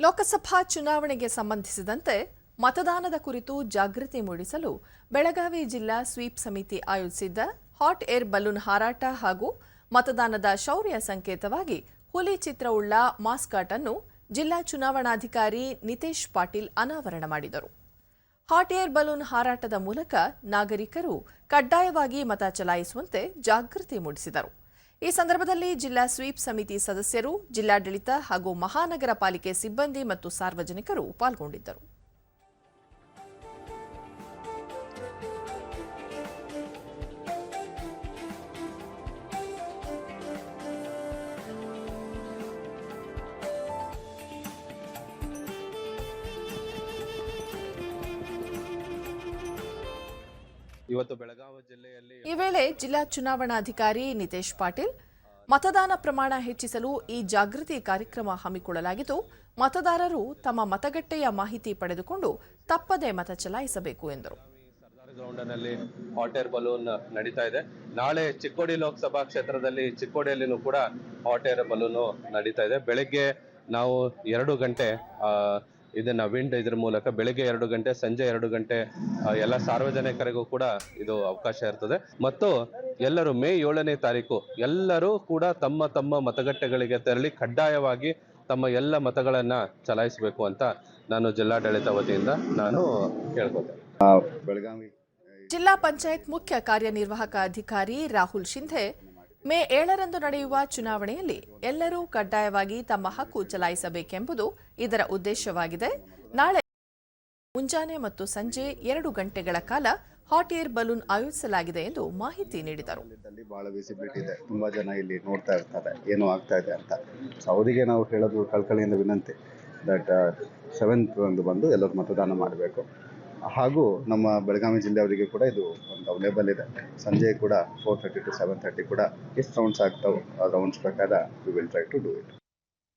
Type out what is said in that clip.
ಲೋಕಸಭಾ ಚುನಾವಣೆಗೆ ಸಂಬಂಧಿಸಿದಂತೆ ಮತದಾನದ ಕುರಿತು ಜಾಗೃತಿ ಮೂಡಿಸಲು ಬೆಳಗಾವಿ ಜಿಲ್ಲಾ ಸ್ವೀಪ್ ಸಮಿತಿ ಆಯೋಜಿಸಿದ್ದ ಹಾಟ್ ಏರ್ ಬಲೂನ್ ಹಾರಾಟ ಹಾಗೂ ಮತದಾನದ ಶೌರ್ಯ ಸಂಕೇತವಾಗಿ ಹುಲಿ ಚಿತ್ರವುಳ್ಳ ಮಾಸ್ಕಾಟ್ ಅನ್ನು ಜಿಲ್ಲಾ ಚುನಾವಣಾಧಿಕಾರಿ ನಿತೇಶ್ ಪಾಟೀಲ್ ಅನಾವರಣ ಮಾಡಿದರು. ಹಾಟ್ ಏರ್ ಬಲೂನ್ ಹಾರಾಟದ ಮೂಲಕ ನಾಗರಿಕರು ಕಡ್ಡಾಯವಾಗಿ ಮತ ಚಲಾಯಿಸುವಂತೆ ಜಾಗೃತಿ ಮೂಡಿಸಿದರು. ಈ ಸಂದರ್ಭದಲ್ಲಿ ಜಿಲ್ಲಾ ಸ್ವೀಪ್ ಸಮಿತಿ ಸದಸ್ಯರು ಜಿಲ್ಲಾಡಳಿತ ಹಾಗೂ ಮಹಾನಗರ ಪಾಲಿಕೆ ಸಿಬ್ಬಂದಿ ಮತ್ತು ಸಾರ್ವಜನಿಕರು ಪಾಲ್ಗೊಂಡಿದ್ದರು. ಇವತ್ತು ಬೆಳಗಾವಿ ಜಿಲ್ಲೆಯಲ್ಲಿ ಈ ವೇಳೆ ಜಿಲ್ಲಾ ಚುನಾವಣಾಧಿಕಾರಿ ನಿತೇಶ್ ಪಾಟೀಲ್ ಮತದಾನ ಪ್ರಮಾಣ ಹೆಚ್ಚಿಸಲು ಈ ಜಾಗೃತಿ ಕಾರ್ಯಕ್ರಮ ಹಮ್ಮಿಕೊಳ್ಳಲಾಗಿದ್ದು ಮತದಾರರು ತಮ್ಮ ಮತಗಟ್ಟೆಯ ಮಾಹಿತಿ ಪಡೆದುಕೊಂಡು ತಪ್ಪದೇ ಮತ ಚಲಾಯಿಸಬೇಕು ಎಂದರು. ಗ್ರೌಂಡ್ನಲ್ಲಿ ಹಾಟ್ ಏರ್ ಬಲೂನ್ ನಡೀತಾ ಇದೆ. ನಾಳೆ ಚಿಕ್ಕೋಡಿ ಲೋಕಸಭಾ ಕ್ಷೇತ್ರದಲ್ಲಿ ಚಿಕ್ಕೋಡಿಯಲ್ಲಿನೂ ಕೂಡ ಹಾಟ್ ಏರ್ ಬಲೂನ್ ನಡೀತಾ ಇದೆ. ಬೆಳಗ್ಗೆ ನಾವು ಎರಡು ಗಂಟೆ ಇದನ್ನ ವಿಂಡ್ ಇದ್ರ ಮೂಲಕ ಬೆಳಿಗ್ಗೆ ಎರಡು ಗಂಟೆ ಸಂಜೆ ಎರಡು ಗಂಟೆ ಎಲ್ಲ ಸಾರ್ವಜನಿಕರಿಗೂ ಕೂಡ ಇದು ಅವಕಾಶ ಇರ್ತದೆ. ಮತ್ತು ಎಲ್ಲರೂ ಮೇ ಏಳನೇ ತಾರೀಕು ಎಲ್ಲರೂ ಕೂಡ ತಮ್ಮ ತಮ್ಮ ಮತಗಟ್ಟೆಗಳಿಗೆ ತೆರಳಿ ಕಡ್ಡಾಯವಾಗಿ ತಮ್ಮ ಎಲ್ಲ ಮತಗಳನ್ನ ಚಲಾಯಿಸಬೇಕು ಅಂತ ನಾನು ಜಿಲ್ಲಾಡಳಿತ ವತಿಯಿಂದ ನಾನು ಕೇಳ್ಕೊತೇನೆ ಬೆಳಗಾವಿ ಜಿಲ್ಲಾ ಪಂಚಾಯತ್ ಮುಖ್ಯ ಕಾರ್ಯನಿರ್ವಾಹಕ ಅಧಿಕಾರಿ ರಾಹುಲ್ ಶಿಂಧೆ ಮೇ ಏಳರಂದು ನಡೆಯುವ ಚುನಾವಣೆಯಲ್ಲಿ ಎಲ್ಲರೂ ಕಡ್ಡಾಯವಾಗಿ ತಮ್ಮ ಹಕ್ಕು ಚಲಾಯಿಸಬೇಕೆಂಬುದು ಇದರ ಉದ್ದೇಶವಾಗಿದೆ. ನಾಳೆ ಮುಂಜಾನೆ ಮತ್ತು ಸಂಜೆ ಎರಡು ಗಂಟೆಗಳ ಕಾಲ ಹಾಟ್ ಏರ್ ಬಲೂನ್ ಆಯೋಜಿಸಲಾಗಿದೆ ಎಂದು ಮಾಹಿತಿ ನೀಡಿದರು. ಬಹಳ ವಿಸಿಬಿಲಿಟಿ ತುಂಬಾ ಜನ ಇಲ್ಲಿ ನೋಡ್ತಾ ಇರ್ತಾರೆ. ಏನು ಆಗ್ತಾ ಇದೆ ಅಂತ. ಸೊ ನಾವು ಹೇಳೋದು ಕಳ್ಕಳಿಯಿಂದ ವಿನಂತಿ. ದಟ್ ಸೆವೆಂತ್ ಒಂದು ಬಂದು ಎಲ್ಲರೂ ಮತದಾನ ಮಾಡಬೇಕು. ಹಾಗೂ ನಮ್ಮ ಬೆಳಗಾವಿ ಜಿಲ್ಲೆಯವರಿಗೆ ಕೂಡ ಇದು ಒಂದು ಅವೈಲೇಬಲ್ ಇದೆ. ಸಂಜೆ ಕೂಡ four thirty to seven thirty ಕೂಡ ಎಷ್ಟು ರೌಂಡ್ಸ್ ಆಗ್ತಾವೆ. ಆ ರೌಂಡ್ಸ್ ಪ್ರಕಾರ we will try to do it